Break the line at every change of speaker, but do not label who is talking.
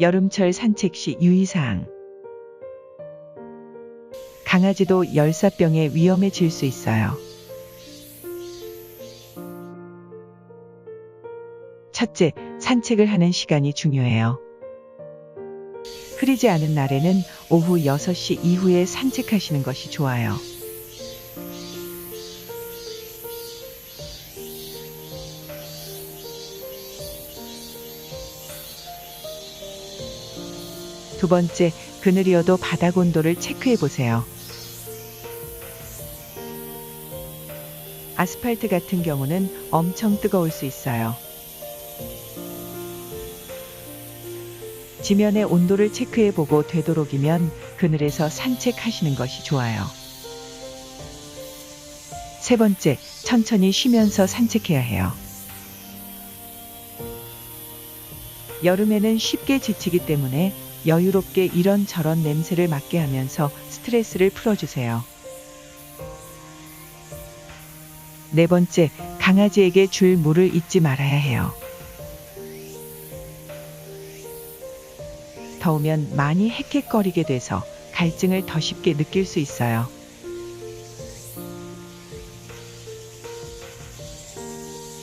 여름철 산책 시 유의사항. 강아지도 열사병에 위험해질 수 있어요. 첫째, 산책을 하는 시간이 중요해요. 흐리지 않은 날에는 오후 6시 이후에 산책하시는 것이 좋아요. 두 번째, 그늘이어도 바닥 온도를 체크해 보세요. 아스팔트 같은 경우는 엄청 뜨거울 수 있어요. 지면의 온도를 체크해 보고 되도록이면 그늘에서 산책하시는 것이 좋아요. 세 번째, 천천히 쉬면서 산책해야 해요. 여름에는 쉽게 지치기 때문에 여유롭게 이런저런 냄새를 맡게 하면서 스트레스를 풀어주세요. 네 번째, 강아지에게 줄 물을 잊지 말아야 해요. 더우면 많이 헥헥거리게 돼서 갈증을 더 쉽게 느낄 수 있어요.